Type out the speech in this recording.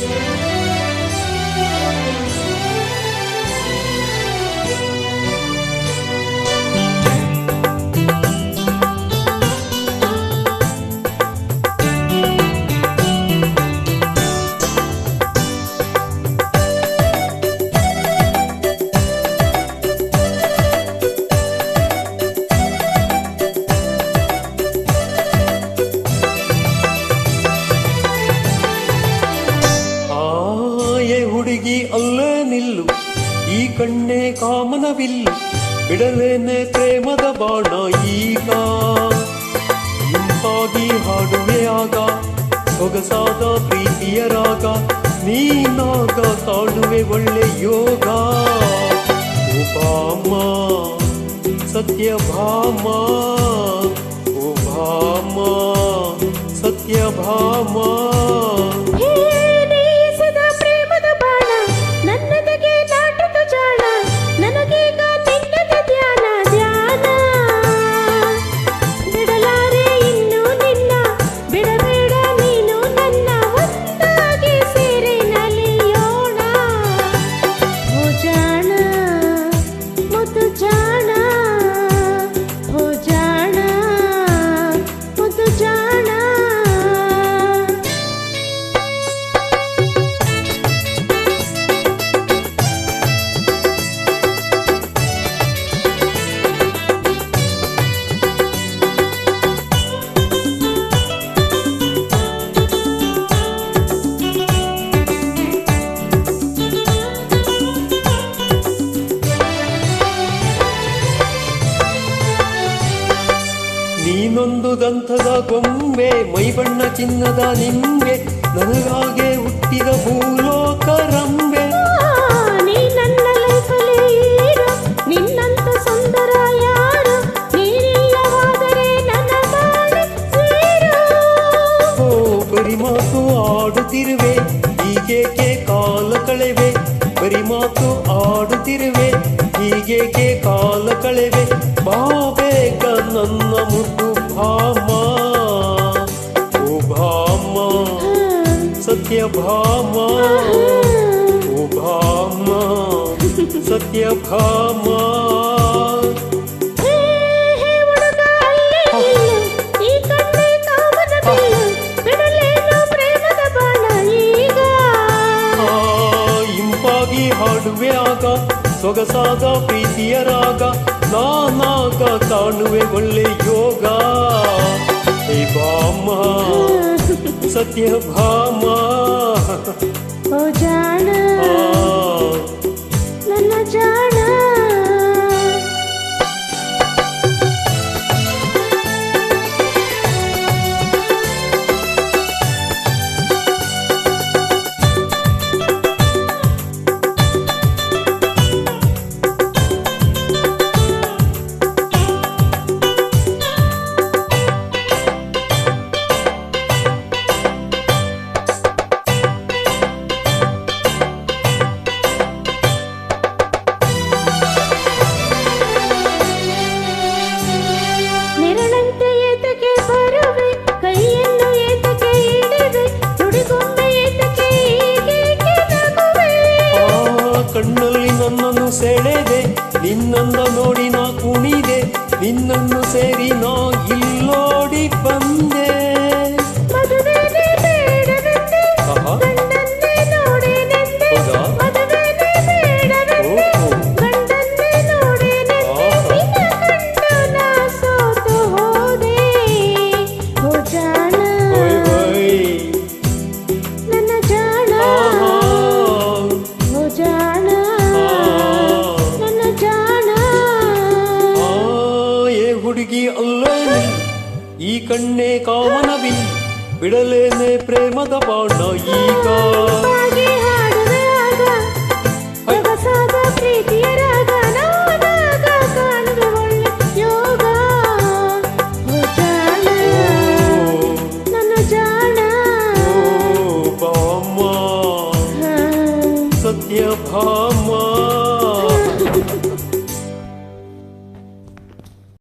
Yes. ಕಣ್ಣೆ ಕಾಮನವಿಲ್ಲು ಬಿಡಲೇನೆ ಪ್ರೇಮದ ಬಾಣ ಈಗ ಇಂಪಾಗಿ ಹಾಡುವೆ ಆಗ ಸೊಗಸಾದ ಪ್ರೀತಿಯ ರಾಗ ನೀನಾಗ ಕಾಣುವೆ ಒಳ್ಳೆ ಯೋಗ ಓ ಭಾಮ ಸತ್ಯಭಾಮ ನೀನೊಂದು ದಂತದ ಗೊಂಬೆ ಮೈಬಣ್ಣ ಚಿನ್ನದ ನಿಂಬೆ ನನಗಾಗೆ ಹುಟ್ಟಿದ ಭೂಲೋಕ ರಂಬೆ. ನೀ ನನ್ನ ಲೈಫಲ್ಲಿ ಇರು ನಿನ್ನಂತ ಸುಂದರ ಯಾರು ನೀನಿಲ್ಲವಾದರೆ ನನ್ನ ಬಾಳೆ ಸೇರು. ಓ ಬರಿ ಮಾತು ಆಡುತ್ತಿರುವೆ ಹೀಗೇಕೆ ಕಾಲ ಕಳೆವೆ? ಬರಿ ಮಾತು ಆಡುತ್ತಿರುವೆ ಹೀಗೇಕೆ ಕಾಲ ಕಳೆವೆ? ಬಾ ಬೇಗ ನನ್ನ ಮುದ್ದು ಭಾಮ ಓ ಭಾಮ ಸತ್ಯಭಾಮ ಓ ಭಾಮ ಸತ್ಯಭಾಮ ಹೇ ಹೇ ಹುಡುಗ ಅಲ್ಲೇ ನಿಲ್ಲು ಈ ಕಣ್ಣೆ ಕಾಮನ ಬಿಲ್ಲು ಬಿಡಲೇನು ಪ್ರೇಮದ ಬಾಣ ಈಗ ಆ, ಇಂಪಾಗಿ ಹಾಡುವೆ ಆಗ ಸೊಗಸಾದ ಪ್ರೀತಿಯ ರಾಗ ನಾನಾಗ ಕಾಣುವೆ ಒಳ್ಳೆ सत्य भामा। ओ जाना। हाँ। ಸೆಳೆದೆ ನಿನ್ನನ್ನು ನೋಡಿ ನಾ ಕುಣಿದೆ ನಿನ್ನನ್ನು ಸೇರಿ ನಾ ಇಲ್ಲೋಡಿ ಕಾಮನ ವಿನ್ ಬಿಡಲೇನೆ ಪ್ರೇಮದ ಬಾಣ ಈಗ ಸತ್ಯಭಾ